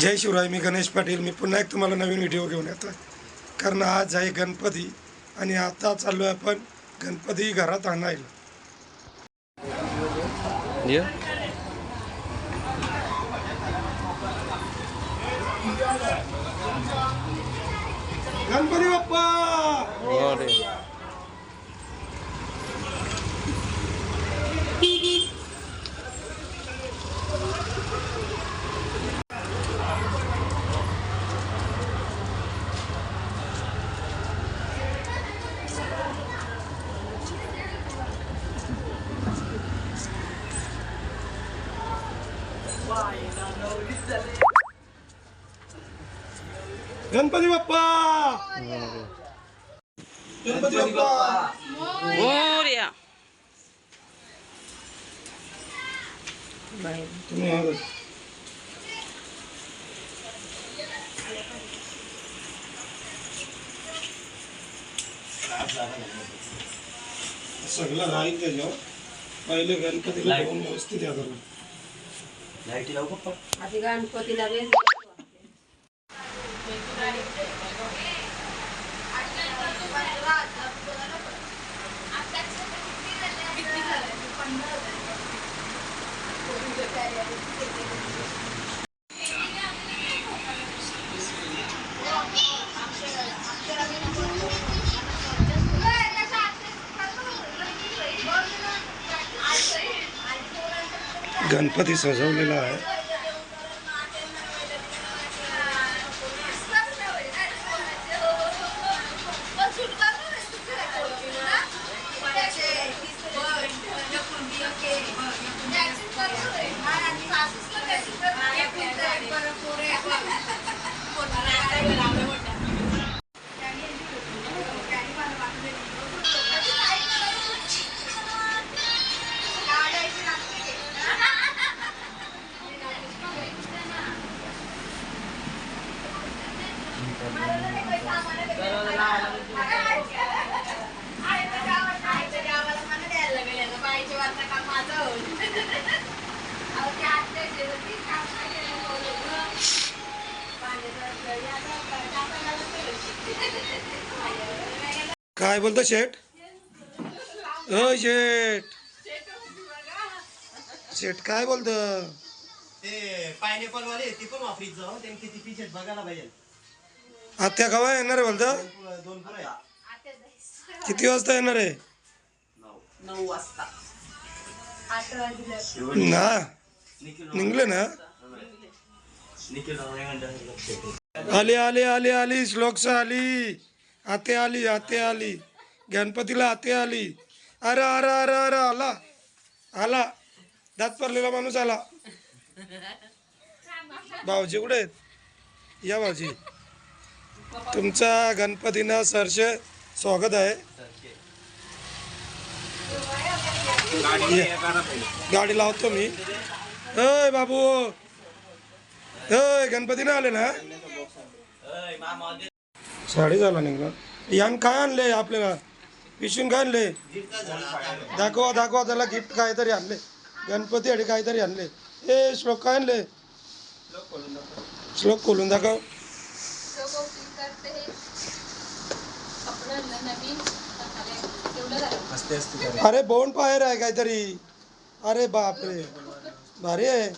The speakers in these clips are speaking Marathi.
जय शिवराय मी गणेश पाटील. मी पुन्हा एक तुम्हाला नवीन व्हिडिओ घेऊन येतो आहे कारण आज आहे गणपती आणि आता चाललो आहे आपण गणपती घरात आणायला. ये. गणपती बाप्पा! गणपती बाप्पा! गणपती बाप्पा! मोर्या! तुम्ही आवाज. सगळं राहील त्याच्यावर पहिले गणपतीला बघून व्यवस्थित या करून. आधी गणपतीला वेळ गणपती सजवलेला आहे. काय बोलतो शेठ? अ शेठ. शेठ काय बोलत? ते पायनॅपल वाले ते पण वापरीत जाऊ. त्यांनी किती पिशेट बघायला पाहिजे. आत्या कवा येणार आहे बोलतो किती वाजता येणार आहे? नऊ वाजता. आठ वाजले. ना? निघले ना? आली आली आली आली श्लोकसा आली. आते आली आते आली. गणपतीला आते आली. अरे अरे अरे अरे आला. आला. दात पडलेला माणूस आला. भाऊजी कुठे आहेत? या भाऊजी. तुमचा गणपतीनं सरश स्वागत आहे. गाडी लावतो मी. अय बाबू. अय गणपतीनं आले ना? साडी झाला निघला. यान काय आणले आपल्याला? पिशून काय आणले? दाखवा दाखवा त्याला गिफ्ट काहीतरी आणले. गणपती आणि काहीतरी आणले. ए श्लोक काय आणले? श्लोक खोलून दाखव. अरे बोन पायर आहे काहीतरी. अरे बापरे. भारी आहे.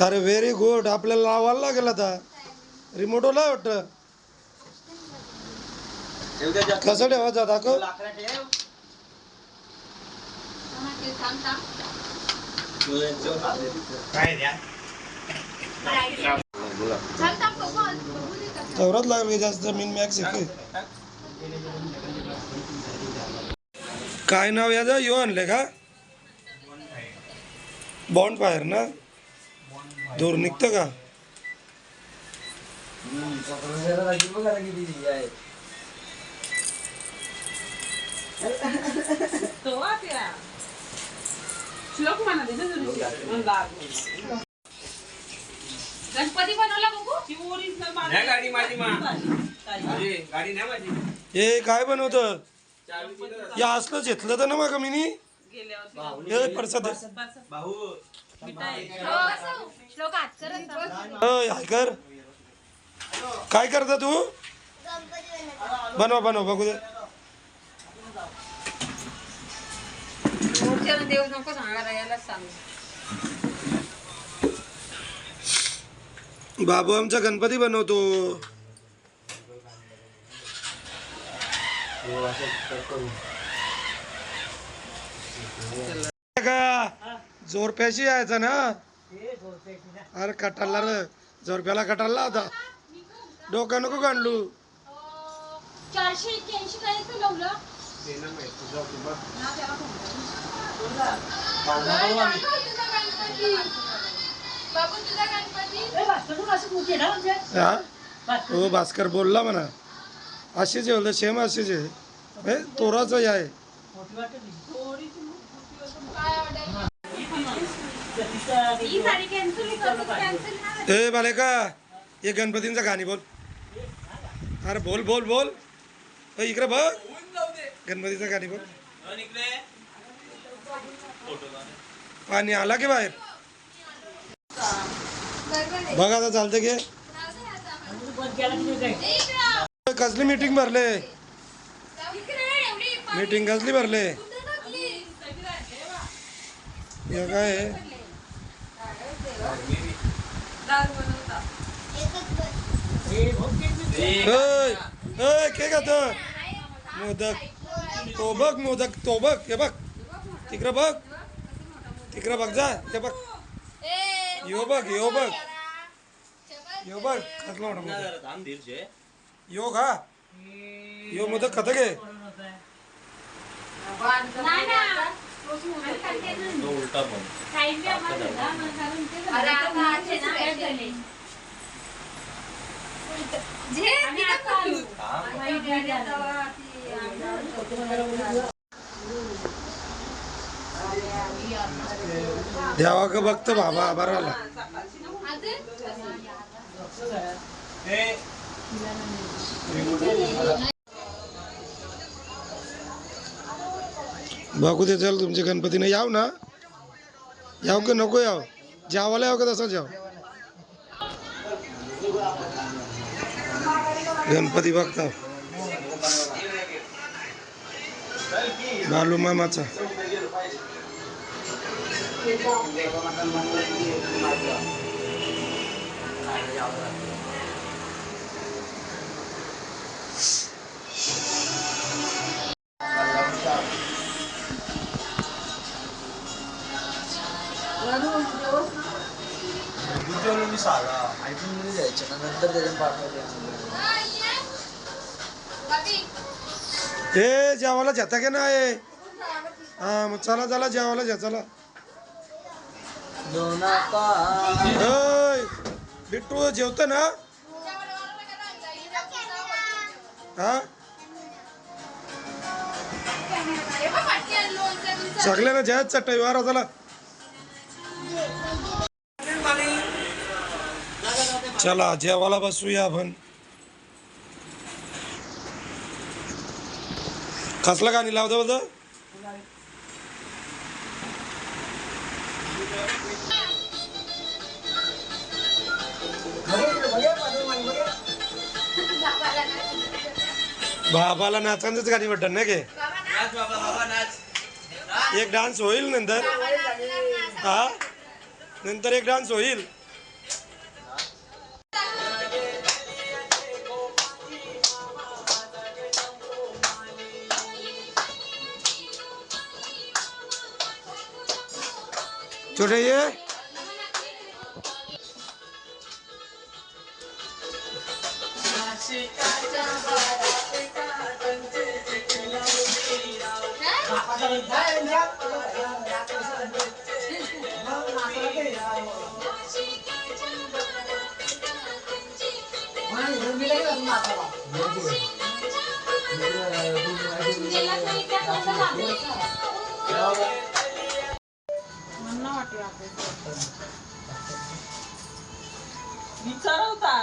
अरे व्हेरी गुड आपल्याला लावायला लागेल आता. रिमोटला वाटतं. कसं ठेवायचं दाखव. काय द्या लागेल जास्त जमीन मॅक्स आहे काय नाव याचं? यो आणले का? बॉन्ड फायर ना? दूर निघतं का? तो वाट्या श्लोक म्हणा दे ना जरा. मग दार. गणपती बनवला बघू? ती ओरिजिनल हे काय बनवत? या असलं घेतलं तर ना मग मी हे परसाद श्लोक हात करत अय, हाय कर. काय करता तू? बनवा बनव बघू दे. नको सांगा सांग बाबू आमचा गणपती बनवतो. का? जोरप्याशी यायचा ना? अरे कटाला रे. जोरप्याला कटाला होता डोका नको काढलू चारशे एक्क्याऐंशी काय लावलं हा? हो भास्कर बोलला म्हणा. असेच आहे सेम असेच आहे. हे तोराचं हे आहे. ही. ए बाले का हे गणपतींचं गाणी बोल. अरे बोल बोल बोल. इकडे बघ. गणपतीचं गाणी बोल. पाणी आला की बाहेर? बघा आता चालतं की. कसली मीटिंग भरले? मीटिंग कसली भरले? हे काय? आहे? ओय, मोदक. तो बघ मोदक. तो बघ हे बघ. तिकडं बघ. तिकडं बघ जा. ते बघ. यो बघ यो बघ. यो बघ. कसला मोठा यो खा. यो मोदक खात अरे आता आजचे झाले जे देवा का बघतो बाबा आभाराला बघू दे चल तुमचे गणपतीने याव ना? याव का नको याव? जावाला याव का तसाच याव गणपती बघता बालू मामाचा. ए जेवायला जाता का नाही? हा मग चला चला जेवायला जा चला. बिट्टू जेवत ना? हा? सगळ्यांना जायच चटई वारा चला चला जेवाला बसूया आपण. कसलं गाणी लावतो बोलतं? बाबाला नाचांचंच गाणी वाटत ना के? एक डान्स होईल नंतर. हा? नंतर एक डान्स होईल. छोटे ये. शिकाचा विचार होता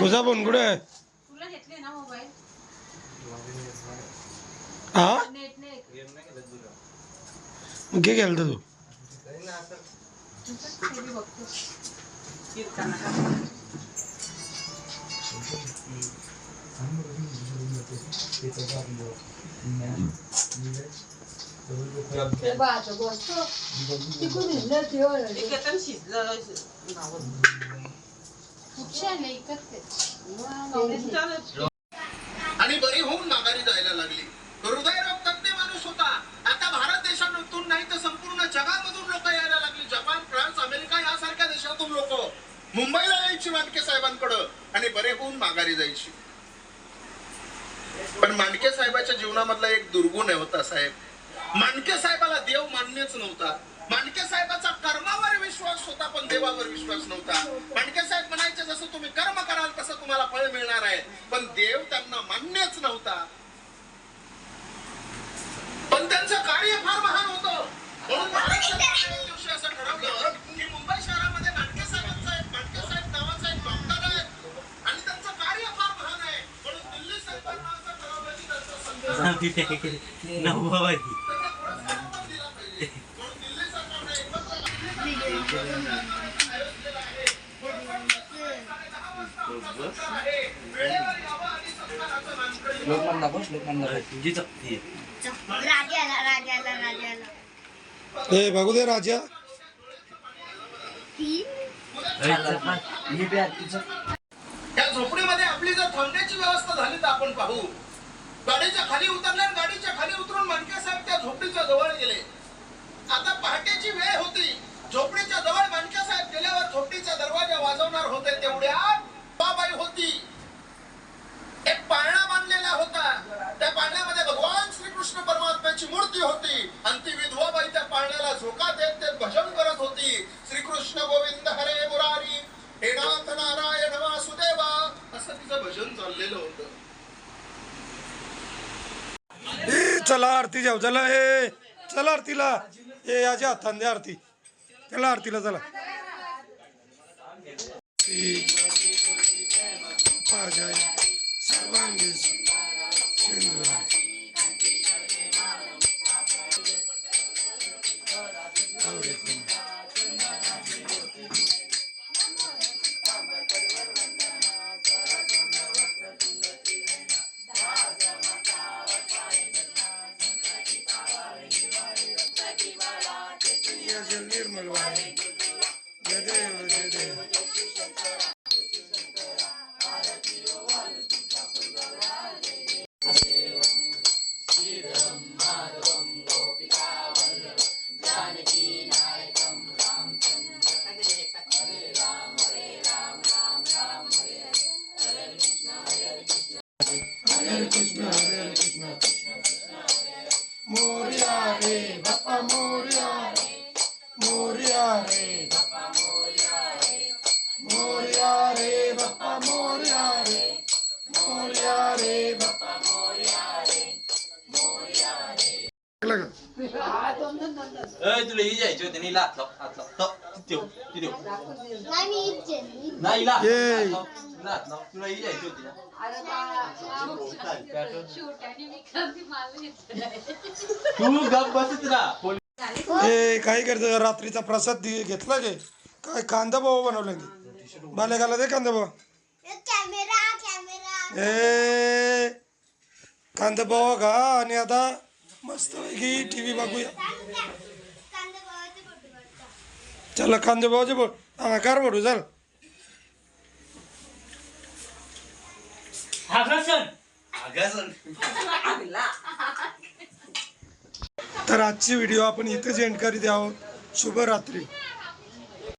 तुझा पण कुठे घेतले ना मोबाईल हा नेट नेट घे गेलता तू टीव्ही बघतो कुठचे आले एकच आणि बरी होऊन माघारी जायला लागली. हृदयरोग तज्ञ माणूस होता. आता भारत देशातून नाही तर संपूर्ण जगामधून लोक यायला लागली. जपान फ्रान्स अमेरिका यासारख्या देशातून लोक. मुंबईला यायची मानके साहेबांकडं आणि बरे होऊन माघारी जायची. पण मांडके साहेबाच्या जीवनामधला एक दुर्गुण होता साहेब. मांडके साहेबाला देव मान्यच नव्हता. मांडके साहेबाचा कर्मावर विश्वास होता पण देवावर विश्वास नव्हता. मांडके साहेब म्हणायचे जसं तुम्ही कर्म कराल तसं तुम्हाला फळ मिळणार आहे. पण देव त्यांना मान्यच नव्हता. पण त्यांचं कार्य फार महान होतं. म्हणून एक दिवशी असं ठरवलं की मुंबई शहरामध्ये मांडके साहेबांचा एक मांडके साहेब नावाचा एक डॉक्टर आहे. आणि त्यांचं कार्य फार महान आहे. म्हणून दिल्ली सरकारनं असं ठरवलं की त्यांचा सन्मान राजाला राजाला राजाला. ए बघू दे राजा. या झोपडीमध्ये आपली जर थांबण्याची व्यवस्था झाली तर आपण पाहू. गाडीच्या खाली उतरले आणि गाडीच्या खाली उतरून मानके साहेब त्या झोपडीच्या जवळ गेले. आता पहाटेची वेळ होती. झोपडीच्या जवळ मानके साहेब गेल्यावर झोपडीचा दरवाजा वाजवणार होते तेवढ्या बाबाई होती. एक पाळणा बांधलेला होता. त्या पाळण्यामध्ये भगवान श्रीकृष्ण परमात्म्याची मूर्ती होती. आणि ती विधवाबाई त्या पाळण्याला झोका देत ते भजन करत होती. श्रीकृष्ण गोविंद हरे मुरारी. हे नाथ नारायण वासुदेवा. असं तिचं भजन चाललेलं होतं. ए चला आरती जाऊ. चला हे चला आरतीला. ए याच्या हातान आरती. चला आरतीला चला. पाजाय सर्वांगी रे बाप्पा मोरिया रे मोरिया रे लगा तुला ही जायची होती. नाही लाच लाव हात लाव तो. नाही मी नाही. लाव, लाव तुला ही जायची होती ना. शेवट्याने मी कधी मला घेतलं तू गप बसत राहा. ए काय करतो? रात्रीचा प्रसाद दि- घेतला गे काय कांदा भाऊ बनवला की? बालेगाला दे कांदा भाऊ कॅमेरा कॅमेरा ए कांदा का आणि आता मस्त पैकी टी व्ही बघूया चला कांदे बोल हा कार भरू चल तर आजची व्हिडिओ आपण इथेच एंड करीत आहोत शुभरात्री